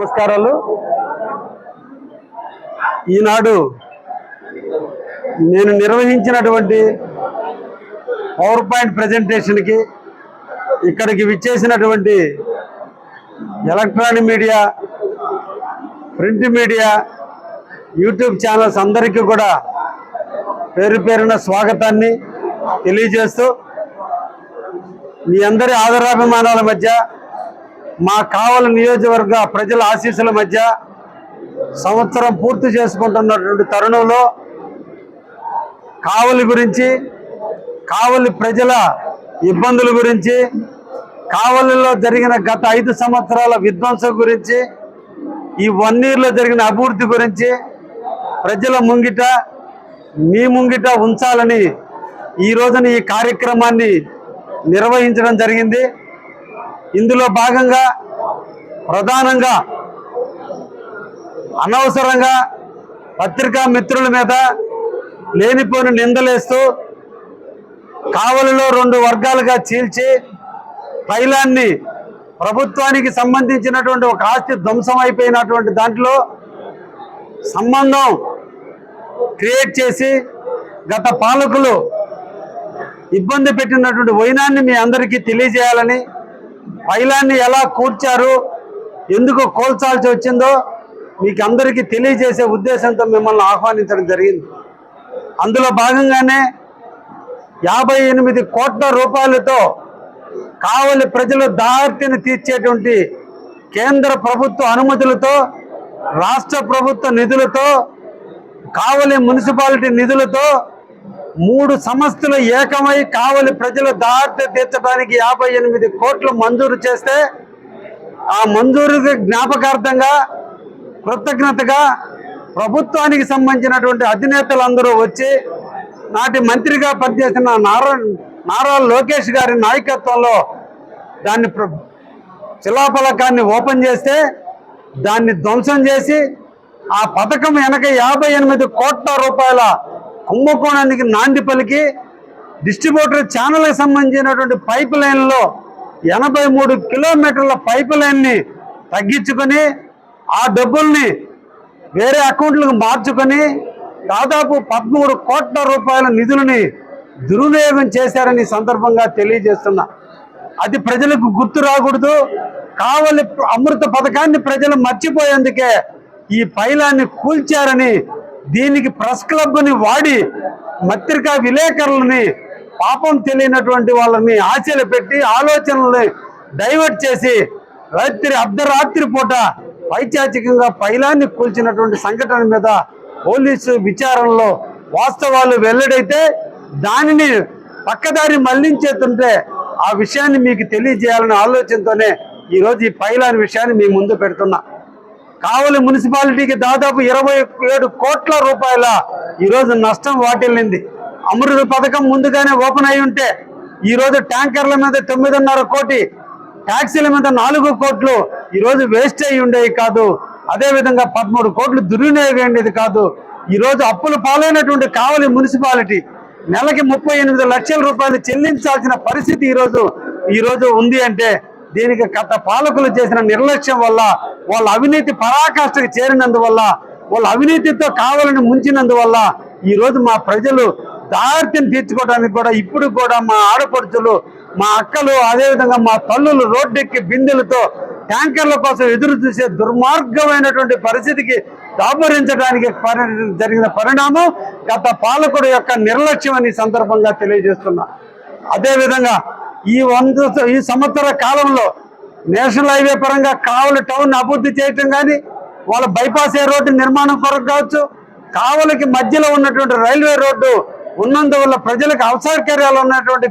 నమస్కారాలు ఈనాడు నేను నిర్వహించినటువంటి పవర్ పాయింట్ ప్రజెంటేషన్కి ఇక్కడికి విచ్చేసినటువంటి electronic media print media YouTube channels అందరికీ కూడా పేరు పేరున స్వాగతాన్ని తెలియజేస్తూ మీ అందరి ఆదరాభిమానాల మధ్య మా కావల నియోజకవర్గ ప్రజల ఆశీస్సుల మధ్య సంవత్సరం పూర్తి చేసుకుంటున్నటువంటి తరుణంలో కావలి గురించి కావలి ప్రజల ఇబ్బందుల గురించి కావలిలో జరిగిన గత ఐదు సంవత్సరాల విధ్వంసం గురించి ఈ వన్ ఇయర్లో జరిగిన అభివృద్ధి గురించి ప్రజల ముంగిట మీ ముంగిట ఉంచాలని ఈ రోజున ఈ కార్యక్రమాన్ని నిర్వహించడం జరిగింది. ఇందులో భాగంగా ప్రధానంగా అనవసరంగా పత్రికా మిత్రుల మీద లేనిపోని నిందలేస్తూ కావలిలో రెండు వర్గాలుగా చీల్చి తైలాన్ని ప్రభుత్వానికి సంబంధించినటువంటి ఒక ఆస్తి ధ్వంసం అయిపోయినటువంటి దాంట్లో సంబంధం క్రియేట్ చేసి గత పాలకులు ఇబ్బంది పెట్టినటువంటి వైనాన్ని మీ అందరికీ తెలియజేయాలని పైలాన్ని ఎలా కూర్చారు? ఎందుకు కోల్చాల్సి వచ్చిందో మీకు అందరికీ తెలియజేసే ఉద్దేశంతో మిమ్మల్ని ఆహ్వానించడం జరిగింది. అందులో భాగంగానే యాభై ఎనిమిది కోట్ల రూపాయలతో కావలి ప్రజల దాహర్తిని తీర్చేటువంటి కేంద్ర ప్రభుత్వ అనుమతులతో రాష్ట్ర ప్రభుత్వ నిధులతో కావలి మున్సిపాలిటీ నిధులతో మూడు సంస్థలు ఏకమై కావలి ప్రజల దారిత తీర్చడానికి యాభై ఎనిమిది కోట్లు మంజూరు చేస్తే ఆ మంజూరుకి జ్ఞాపకార్థంగా కృతజ్ఞతగా ప్రభుత్వానికి సంబంధించినటువంటి అధినేతలందరూ వచ్చి నాటి మంత్రిగా పనిచేసిన నారా నారా లోకేష్ గారి నాయకత్వంలో దాన్ని ప్ర- శిలాఫలకాన్ని ఓపెన్ చేస్తే దాన్ని ధ్వంసం చేసి ఆ పథకం వెనక యాభై ఎనిమిది కోట్ల రూపాయల కుంభకోణానికి నాంది పలికి డిస్ట్రిబ్యూటర్ ఛానల్కి సంబంధించినటువంటి పైప్ లైన్లో ఎనభై మూడు కిలోమీటర్ల పైప్ లైన్ని తగ్గించుకొని ఆ డబ్బుల్ని వేరే అకౌంట్లకు మార్చుకొని దాదాపు పదమూడు కోట్ల రూపాయల నిధులని దుర్వినియోగం చేశారని సందర్భంగా తెలియజేస్తున్నా. అది ప్రజలకు గుర్తు రాకూడదు. కావలి అమృత పథకాన్ని ప్రజలు మర్చిపోయేందుకే ఈ పైలాన్ని కూల్చారని దీనికి ప్రెస్ క్లబ్ని వాడి పత్రికా విలేకరులని పాపం తెలియనటువంటి వాళ్ళని ఆశలు పెట్టి ఆలోచనల్ని డైవర్ట్ చేసి రాత్రి అర్ధరాత్రి పూట పైచాచికంగా పైలాన్ని కూల్చినటువంటి సంఘటన మీద పోలీసు విచారణలో వాస్తవాలు వెల్లడైతే దానిని పక్కదారి మళ్ళించేస్తుంటే ఆ విషయాన్ని మీకు తెలియజేయాలనే ఆలోచనతోనే ఈరోజు ఈ పైలాన్ విషయాన్ని మీ ముందు పెడుతున్నా. కావలి మున్సిపాలిటీకి దాదాపు ఇరవై ఏడు కోట్ల రూపాయల ఈరోజు నష్టం వాటిల్లింది. అమృత పథకం ముందుగానే ఓపెన్ అయి ఉంటే ఈరోజు ట్యాంకర్ల మీద తొమ్మిదిన్నర కోటి ట్యాక్సీల మీద నాలుగు కోట్లు ఈరోజు వేస్ట్ అయి ఉండేవి కాదు. అదేవిధంగా పదమూడు కోట్లు దుర్వినియోగం కాదు. ఈరోజు అప్పులు పాలైనటువంటి కావలి మున్సిపాలిటీ నెలకి ముప్పై ఎనిమిది లక్షల రూపాయలు చెల్లించాల్సిన పరిస్థితి ఈరోజు ఈరోజు ఉంది అంటే దీనికి గత పాలకులు చేసిన నిర్లక్ష్యం వల్ల వాళ్ళ అవినీతి పరాకాష్ఠకు చేరినందువల్ల వాళ్ళ అవినీతితో కావాలని ముంచినందువల్ల ఈరోజు మా ప్రజలు దారిని తీర్చుకోవడానికి కూడా ఇప్పుడు కూడా మా ఆడపడుచులు మా అక్కలు అదేవిధంగా మా తల్లులు రోడ్డెక్కి బిందెలతో ట్యాంకర్ల కోసం ఎదురు చూసే దుర్మార్గమైనటువంటి పరిస్థితికి దాపరించడానికి పరి- జరిగిన పరిణామం గత పాలకుడు యొక్క నిర్లక్ష్యం అని సందర్భంగా తెలియజేస్తున్నా. అదేవిధంగా ఈ వంద ఈ సంవత్సర కాలంలో నేషనల్ హైవే పరంగా కావలి టౌన్ అభివృద్ధి చేయటం కానీ వాళ్ళ బైపాస్ ఏ రోడ్డు నిర్మాణం కొరకు కావచ్చు కావలికి మధ్యలో ఉన్నటువంటి రైల్వే రోడ్డు ఉన్నందువల్ల ప్రజలకు అవసరకర్యాలు ఉన్నటువంటి